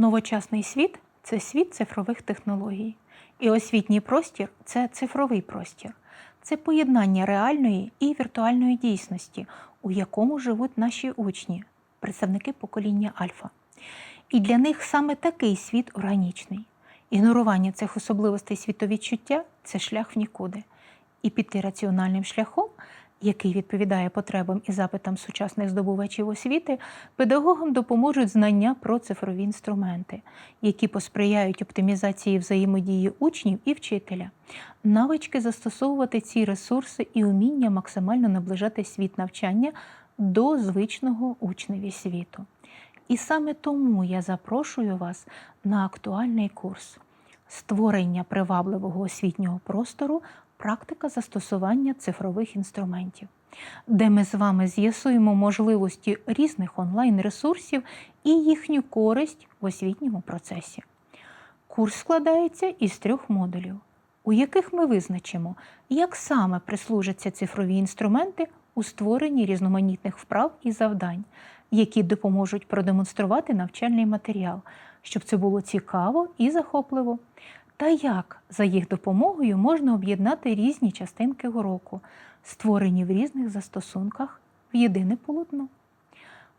Новочасний світ це світ цифрових технологій. І освітній простір це цифровий простір. Це поєднання реальної і віртуальної дійсності, у якому живуть наші учні, представники покоління Альфа. І для них саме такий світ органічний. Ігнорування цих особливостей світовідчуття це шлях в нікуди. І піти раціональним шляхом, який відповідає потребам і запитам сучасних здобувачів освіти, педагогам допоможуть знання про цифрові інструменти, які посприяють оптимізації взаємодії учнів і вчителя, навички застосовувати ці ресурси і уміння максимально наближати світ навчання до звичного учневі світу. І саме тому я запрошую вас на актуальний курс створення привабливого освітнього простору, практика застосування цифрових інструментів, де ми з вами з'ясуємо можливості різних онлайн-ресурсів і їхню користь в освітньому процесі. Курс складається із трьох модулів, у яких ми визначимо, як саме прислужаться цифрові інструменти у створенні різноманітних вправ і завдань, які допоможуть продемонструвати навчальний матеріал, щоб це було цікаво і захопливо. Та як за їх допомогою можна об'єднати різні частинки уроку, створені в різних застосунках в єдине полотно.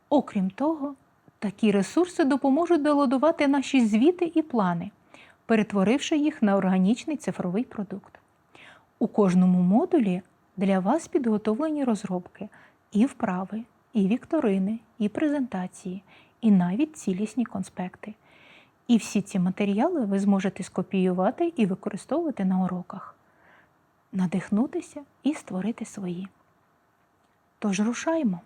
Окрім того, такі ресурси допоможуть доладувати наші звіти і плани, перетворивши їх на органічний цифровий продукт. У кожному модулі для вас підготовлені розробки і вправи, і вікторини, і презентації, і навіть цілісні конспекти. І всі ці матеріали ви зможете скопіювати і використовувати на уроках, надихнутися і створити свої. Тож рушаймо!